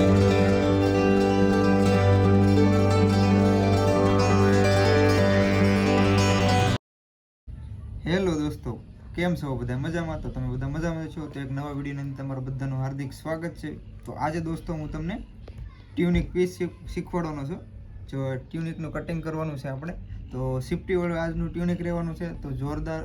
Hello દોસ્તો, કેમ છો બધા મજામાં? તો તમે બધા મજામાં છો? તો એક નવા વિડીયોની અંદર તમારું બધાનું હાર્દિક સ્વાગત છે. તો આજે દોસ્તો હું તમને ટ્યુનિક પીસ શીખવાડવાનો છું. જો ટ્યુનિકનું કટિંગ કરવાનું છે આપણે, તો સિફ્ટી વાળું આજનું ટ્યુનિક રહેવાનું છે. તો જોરદાર,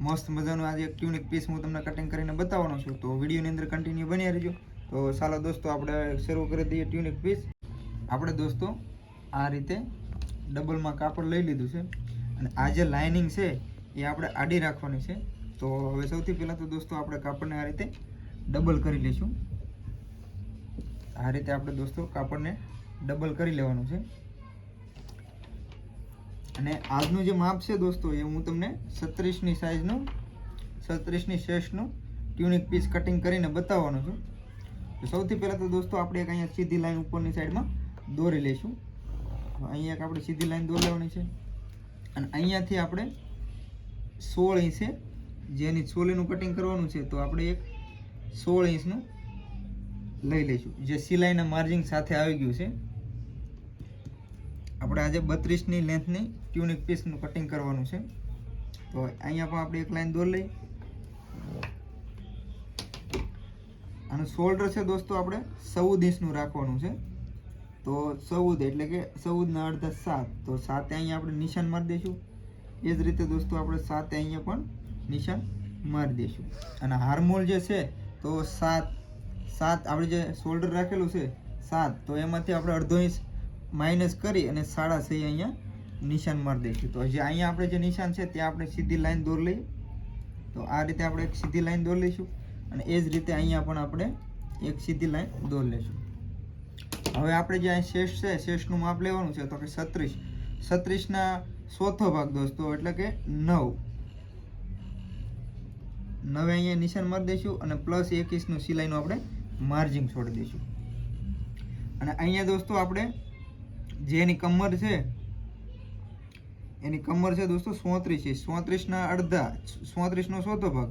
મસ્ત મજાનું આજે એક ટ્યુનિક પીસ હું તમને કટિંગ કરીને બતાવવાનો છું. તો વિડીયોની અંદર કન્ટિન્યુ બન્યા રહેજો. તો ચાલો દોસ્તો, આપણે શરૂ કરી દઈએ ટ્યુનિક પીસ આપણે દોસ્તો, આ રીતે ડબલમાં કાપડ લઈ લીધું છે અને આ જે લાઇનિંગ છે એ આપણે આડી રાખવાની છે. તો હવે સૌથી પહેલાં તો દોસ્તો, આપણે કાપડને આ રીતે ડબલ કરી લઈશું. આ રીતે આપણે દોસ્તો કાપડને ડબલ કરી લેવાનું છે. અને આજનું જે માપ છે દોસ્તો, એ હું તમને સત્રીસની સાઇઝનું સત્રીસની શેષનું ટ્યુનિક પીસ કટિંગ કરીને બતાવવાનું છું. તો સૌથી પહેલાં તો દોસ્તો આપણે એક અહીંયા સીધી લાઈન ઉપરની સાઈડમાં દોરી લઈશું. અહીંયા એક આપણે સીધી લાઈન દોરી લેવાની છે. અને અહીંયાથી આપણે સોળ ઇંચે જેની સોલીનું કટિંગ કરવાનું છે તો આપણે એક સોળ ઇંચનું લઈ લઈશું. જે સિલાઈના માર્જિંગ સાથે આવી ગયું છે. આપણે આજે બત્રીસની લેન્થની ટ્યુનિક પીસનું કટિંગ કરવાનું છે. તો અહીંયા પણ આપણે એક લાઈન દોરી લઈ અને શોલ્ડર છે દોસ્તો આપણે ચૌદ ઇંચનું રાખવાનું છે. તો ચૌદ એટલે કે ચૌદના અડધા સાત. તો સાતે અહીંયા આપણે નિશાન મારી દઈશું. એ જ રીતે દોસ્તો આપણે સાતે અહીંયા પણ નિશાન મારી દઈશું. અને હાર્મોલ જે છે, તો સાત સાત આપણે જે શોલ્ડર રાખેલું છે, સાત, તો એમાંથી આપણે અડધો ઇંચ માઇનસ કરી અને સાડા છ અહીંયા નિશાન મારી દઈશું. તો જે અહીંયા આપણે જે નિશાન છે, ત્યાં આપણે સીધી લાઈન દોર લઈએ. તો આ રીતે આપણે એક સીધી લાઈન દોર લઈશું. અને એ જ રીતે અહીંયા પણ આપણે એક સીધી લાઈન દોર લઈશું. હવે આપણે જે અહીં શેષ છે, શેષનું માપ લેવાનું છે, તો કે છત્રીસ. છત્રીસના ચોથો ભાગ દોસ્તો, એટલે કે નવ. નવે અહીંયા નિશાન મારી દઈશું અને પ્લસ એકવીસનું સિલાઈનું આપણે માર્જિંગ છોડી દઈશું. અને અહીંયા દોસ્તો આપણે જે એની કમર છે, એની કમર છે દોસ્તો સોત્રીસ છે. સોત્રીસના અડધા સોત્રીસનો ચોથો ભાગ,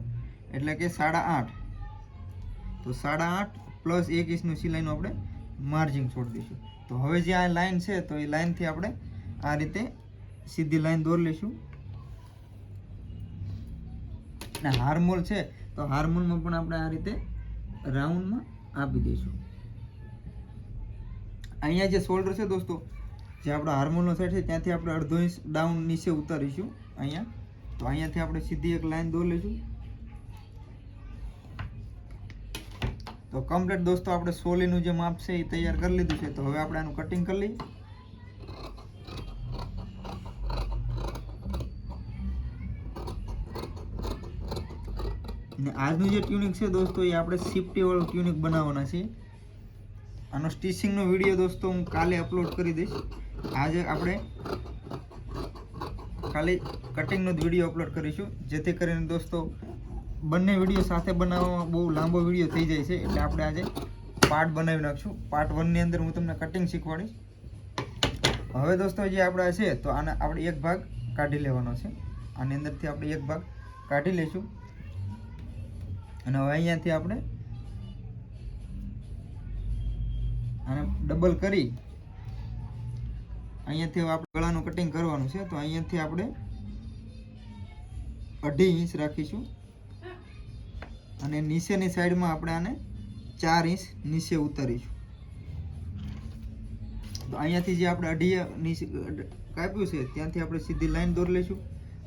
એટલે કે સાડા આઠ. તો સાડા આઠ પ્લસ એક ઇંચનું સિલાઈનું આપણે માર્જિંગ છોડી દઈશું. તો હવે જે આ લાઇન છે, તો એ લાઇનથી આપણે આ રીતે સીધી લાઈન દોરી લઈશું. અને હાર્મોલ છે, તો હાર્મોલમાં પણ આપણે આ રીતે રાઉન્ડમાં આપી દઈશું. અહીંયા જે શોલ્ડર છે દોસ્તો, જે આપણો હાર્મોનનો સાઈડ છે, ત્યાંથી આપણે અડધો ઇંચ ડાઉન નીચે ઉતારીશું અહીંયા. તો અહીંયાથી આપણે સીધી એક લાઇન દોરી લઈશું. તો કમ્પ્લીટ દોસ્તો, આપણે સોલીનું જે માપ છે એ તૈયાર કરી લીધું છે. તો હવે આપણે આનું કટિંગ કરી લઈએ. અને આજનું જે ટ્યુનિક છે દોસ્તો, એ આપણે સિફ્ટી વાળું ટ્યુનિક બનાવવાના છે. આનો સ્ટિચિંગનો વીડિયો દોસ્તો હું કાલે અપલોડ કરી દઈશ. આજે આપણે ખાલી કટિંગનો જ વીડિયો અપલોડ કરીશું. જેથી કરીને દોસ્તો બંને વીડિયો સાથે બનાવવામાં બહુ લાંબો વીડિયો થઈ જાય છે, એટલે આપણે આજે પાર્ટ બનાવી નાખશું. પાર્ટ વનની અંદર હું તમને કટિંગ શીખવાડીશ. હવે દોસ્તો જે આપણા છે, તો આના આપણે એક ભાગ કાઢી લેવાનો છે. આની અંદરથી આપણે એક ભાગ કાઢી લઈશું. અને હવે અહીંયાથી આપણે આને ડબલ કરી અહીંયાથી આપણે ગળાનું કટિંગ કરવાનું છે, તો અહીંયાથી આપણે અઢી ઇંચ રાખીશું. અને નીચેની સાઈડમાં આપણે આને ચાર ઇંચ નીચે ઉતારીશું. તો અહીંયાથી જે આપણે અઢી નીચે કાપ્યું છે, ત્યાંથી આપણે સીધી લાઈન દોરી લઈશું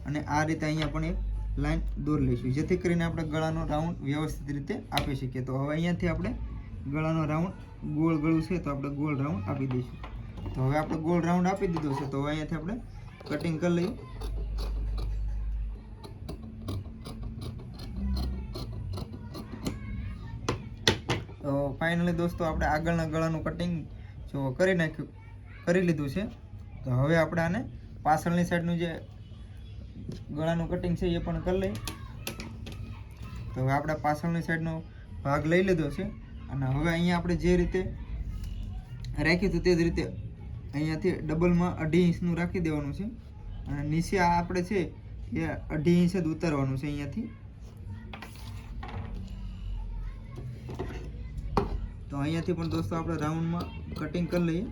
અને આ રીતે અહીંયા પણ એક લાઈન દોરી લઈશું, જેથી કરીને આપણે ગળાનો રાઉન્ડ વ્યવસ્થિત રીતે આપી શકીએ. તો હવે અહીંયાથી આપણે ગળાનો રાઉન્ડ ગોળ ગળું છે, તો આપણે ગોળ રાઉન્ડ આપી દઈશું. તો હવે આપણે ગોળ રાઉન્ડ આપી દીધો છે, તો હવે અહીંયાથી આપણે કટિંગ કરી લઈએ. તો ફાઇનલી દોસ્તો આપણે આગળના ગળાનું કટિંગ જો કરી નાખ્યું, કરી લીધું છે. તો હવે આપણે આને પાછળની સાઈડનું જે ગળાનું કટિંગ છે એ પણ કરી લઈએ. તો હવે આપણે પાછળની સાઈડનો ભાગ લઈ લીધો છે અને હવે અહીંયા આપણે જે રીતે રાખ્યું હતું તે જ રીતે અહીંયાથી ડબલમાં અઢી ઇંચનું રાખી દેવાનું છે. અને નીચે આ આપણે છે એ અઢી ઇંચ જ ઉતારવાનું છે અહીંયાથી. તો અહીંયાથી પણ દોસ્તો આપણે રાઉન્ડમાં કટિંગ કરી લઈએ.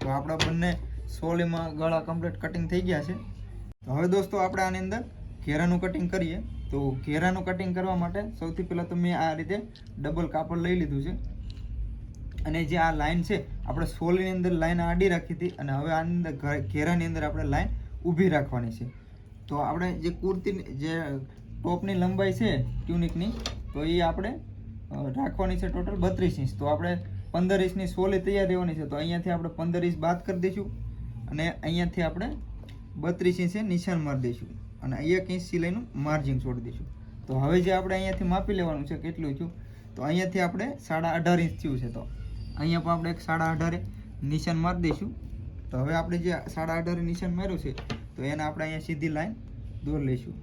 તો આપણા બંને સોલીમાં ગળા કમ્પ્લીટ કટિંગ થઈ ગયા છે. તો હવે દોસ્તો આપણે આની અંદર ઘેરાનું કટિંગ કરીએ. તો ઘેરાનું કટિંગ કરવા માટે સૌથી પહેલાં તો મેં આ રીતે ડબલ કાપડ લઈ લીધું છે. અને જે આ લાઈન છે, આપણે સોલીની અંદર લાઈન આડી રાખી હતી અને હવે આની અંદર ઘેરાની અંદર આપણે લાઈન ઊભી રાખવાની છે. તો આપણે જે કુર્તીની, જે ટોપની લંબાઈ છે ટ્યુનિકની, તો એ આપણે રાખવાની છે ટોટલ બત્રીસ ઇંચ. તો આપણે પંદર ઇંચની સોલી તૈયાર રહેવાની છે. તો અહીંયાથી આપણે પંદર ઇંચ બાદ કરી દઈશું અને અહીંયાથી આપણે બત્રીસ ઇંચે નિશાન મારી દઈશું અને એક ઇંચ સિલાઈનું માર્જિન છોડી દઈશું. તો હવે જે આપણે અહીંયાથી માપી લેવાનું છે કેટલું થયું? તો અહીંયાથી આપણે સાડા અઢાર ઇંચ થયું છે તો અહીંયા પણ આપણે એક સાડા અઢારે નિશાન મારી દઈશું. તો હવે આપણે જે સાડા અઢારે નિશાન માર્યું છે, તો એને આપણે અહીંયા સીધી લાઈન દોર લઈશું.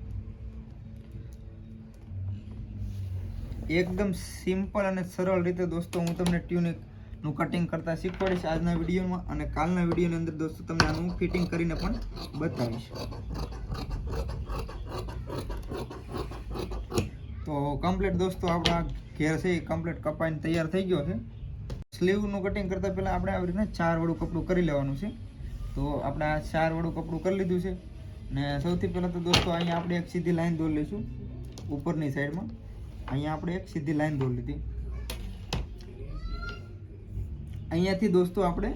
એકદમ સિમ્પલ અને સરળ રીતે દોસ્તો, હું તમને ટ્યુનિકનું કટિંગ કરતાં શીખવાડીશ આજના વિડીયોમાં અને કાલના વિડીયોની અંદર દોસ્તો, તમને આનું ફિટિંગ કરીને પણ બતાવીશ. તો કમ્પ્લીટ દોસ્તો, આપણા ઘેર છે એ કમ્પ્લીટ કપાઈને તૈયાર થઈ ગયો છે. સ્લીવનું કટિંગ કરતાં પહેલાં આપણે આવી રીતના ચાર વડું કપડું કરી લેવાનું છે. તો આપણે આ ચાર વડું કપડું કરી લીધું છે. ને સૌથી પહેલાં તો દોસ્તો, અહીંયા આપણે એક સીધી લાઈન દોરી લઈશું ઉપરની સાઈડમાં અહીંયા આપણે એક સીધી લાઈન દોરી લીધી. અહીંયાથી દોસ્તો આપણે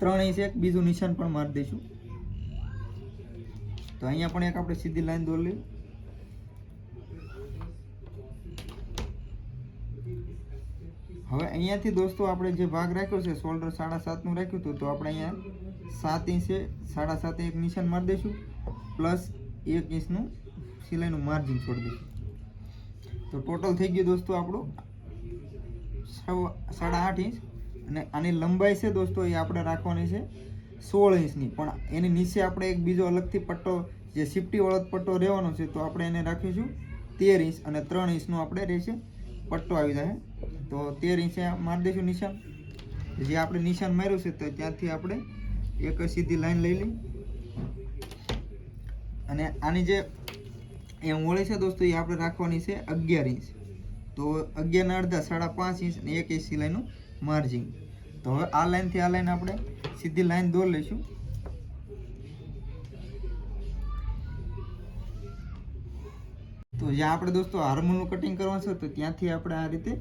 ત્રણ ઇંચ એક બીજું નિશાન પણ મારી દઈશું. તો અહીંયા પણ એક આપણે સીધી લાઈન દોરી હવે અહીંયાથી દોસ્તો આપણે જે ભાગ રાખ્યો છે શોલ્ડર સાડા સાતનું રાખ્યું હતું, તો આપણે અહીંયા સાત ઇંચે સાડા સાતે એક નિશાન મારી દઈશું, પ્લસ એક ઇંચનું સિલાઈનું માર્જિન છોડી દઈશું. તો ટોટલ થઈ ગયું દોસ્તો આપણું સાડા આઠ ઇંચ. અને આની લંબાઈ છે દોસ્તો એ આપણે રાખવાની છે સોળ ઇંચની. પણ એની નીચે આપણે એક બીજો અલગથી પટ્ટો, જે સિફ્ટી વાળો પટ્ટો રહેવાનો છે, તો આપણે એને રાખીશું તેર ઇંચ અને ત્રણ ઇંચનો આપણે રહેશે પટ્ટો આવી જાય. તો તેર ઇંચે મારી દઈશું નિશાન. જે આપણે નિશાન માર્યું છે તો ત્યાંથી આપણે એક સીધી લાઈન લઈ લઈ. અને આની જે એ છે દોસ્તો, એ આપણે રાખવાની છે અગિયાર ઇંચ. તો અગિયારના અડધા, સાડા પાંચ ઇંચ અને એક ઇંચ સિલાઈનું માર્જિન તો હવે આ લાઇનથી આ લાઈન આપણે સીધી લાઇન દોર લઈશું. તો જ્યાં આપણે દોસ્તો હાર્મોનનું કટિંગ કરવાનું છે, તો ત્યાંથી આપણે આ રીતે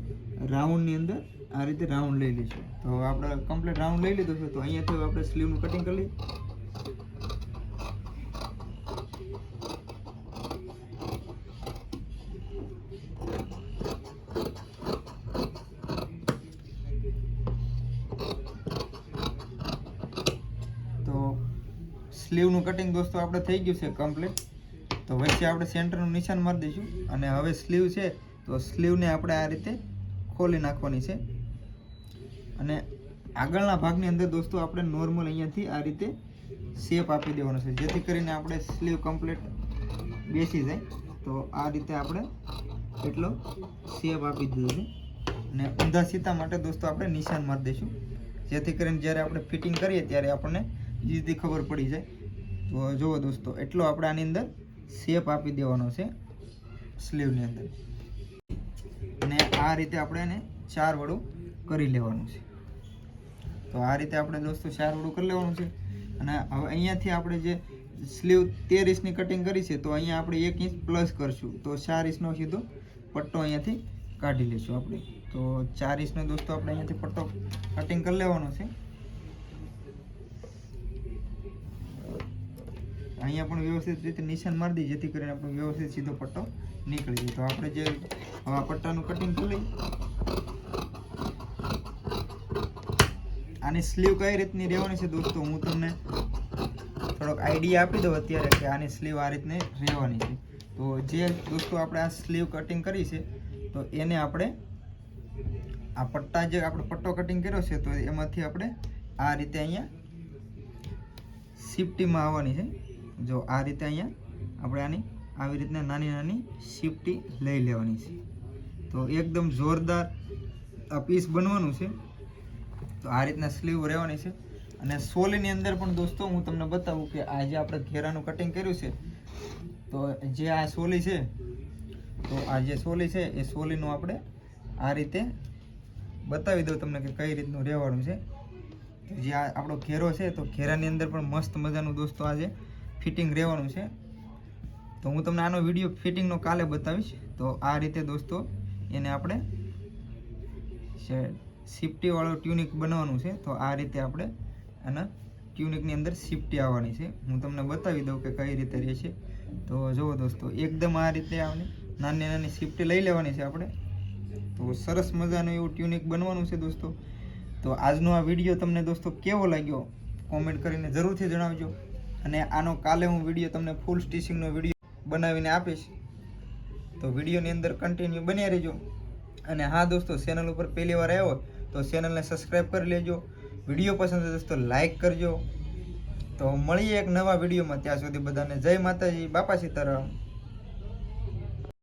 રાઉન્ડની અંદર આ રીતે રાઉન્ડ લઈ લઈશું. તો હવે આપણે કમ્પ્લીટ રાઉન્ડ લઈ લીધો છે, તો અહીંયાથી આપણે સ્લીવનું કટિંગ કરી લઈએ તો સ્લીવનું કટિંગ દોસ્તો આપણે થઈ ગયું છે કમ્પ્લીટ તો વચ્ચે આપણે સેન્ટરનું નિશાન મારી દઈશું અને હવે સ્લીવ છે, તો સ્લીવને આપણે આ રીતે ખોલી નાખવાની છે. અને આગળના ભાગની અંદર દોસ્તો આપણે નોર્મલ અહીંયાથી આ રીતે શેપ આપી દેવાનો છે, જેથી કરીને આપણે સ્લીવ કમ્પ્લીટ બેસી જાય. તો આ રીતે આપણે એટલો શેપ આપી દીધો છે. અને ઊંધા સીતા માટે દોસ્તો આપણે નિશાન મારી દઈશું. જેથી કરીને જ્યારે આપણે ફિટિંગ કરીએ ત્યારે આપણને જીતી ખબર પડી જાય. તો દોસ્તો, એટલો આપણે આની અંદર શેપ આપી દેવાનો છે સ્લીવની અંદર. અને આ રીતે આપણે એને ચાર વડું કરી લેવાનું છે. તો આ રીતે આપણે દોસ્તો ચાર વડું કરી લેવાનું છે. અને હવે અહીંયાથી આપણે જે સ્લીવ તેર ઇંચની કટિંગ કરી છે, તો અહીંયા આપણે એક ઇંચ પ્લસ કરશું. તો ચાર ઇંચનો સીધો પટ્ટો અહીંયાથી કાઢી લઈશું આપણે. તો ચાર ઇંચનો દોસ્તો આપણે અહીંયાથી પટ્ટો કટિંગ કરી લેવાનો છે. અહીંયા પણ વ્યવસ્થિત રીતે નિશાન મારી દઈએ જેથી કરીને આપણો વ્યવસ્થિત સીધો પટ્ટો નીકળી જાય. તો આપણે જે આ પટ્ટાનું કટિંગ કરી આની સ્લીવ કઈ રીતની રહેવાની છે દોસ્તો? હું તમને થોડોક આઈડિયા આપી દઉં અત્યારે કે આની સ્લીવ આ રીતની રહેવાની છે. તો જે દોસ્તો આપણે આ સ્લીવ કટિંગ કરી છે, તો એને આપણે આ પટ્ટા જે આપણે પટ્ટો કટિંગ કર્યો છે, તો એમાંથી આપણે આ રીતે અહીંયા સિફ્ટીમાં આવવાની છે. જો આ રીતે અહીંયા આપણે આની આવી રીતના નાની નાની સિફ્ટી લઈ લેવાની છે. તો એકદમ જોરદાર આ પીસ બનવાનું છે. તો આ રીતના સ્લીવ રહેવાની છે. અને સોલીની અંદર પણ દોસ્તો હું તમને બતાવું કે આ જે આપણે ઘેરાનું કટિંગ કર્યું છે, તો જે આ સોલી છે, તો આ જે સોલી છે, એ સોલીનું આપણે આ રીતે બતાવી દઉં તમને કે કઈ રીતનું રહેવાનું છે. જે આ આપણો ઘેરો છે, તો ઘેરાની અંદર પણ મસ્ત મજાનું દોસ્તો આજે ફિટિંગ રહેવાનું છે. તો હું તમને આનો વીડિયો ફિટિંગનો કાલે બતાવીશ. તો આ રીતે દોસ્તો, એને આપણે સિફ્ટીવાળો ટ્યુનિક બનાવવાનું છે. તો આ રીતે આપણે આના ટ્યુનિકની અંદર સિફ્ટી આવવાની છે. હું તમને બતાવી દઉં કે કઈ રીતે રહેશે તો જુઓ દોસ્તો, એકદમ આ રીતે આવની નાની નાની સિફ્ટી લઈ લેવાની છે આપણે. તો સરસ મજાનું એવું ટ્યુનિક બનવાનું છે દોસ્તો. તો આજનો આ વીડિયો તમને દોસ્તો કેવો લાગ્યો? કોમેન્ટ કરીને જરૂરથી જણાવજો. અને આનો કાલે હું વીડિયો તમને ફૂલ સ્ટિચિંગનો વીડિયો બનાવીને આપીશ. તો વિડીયોની અંદર કન્ટિન્યુ બન્યા રહેજો. અને હા દોસ્તો ચેનલ ઉપર પહેલી વાર આવ્યો તો ચેનલને સબસ્ક્રાઈબ કરી લેજો. વીડિયો પસંદ હોય દોસ્તો લાઇક કરજો. તો મળીએ એક નવા વિડીયોમાં ત્યાં સુધી બધાને જય માતાજી, બાપા સીતારામ.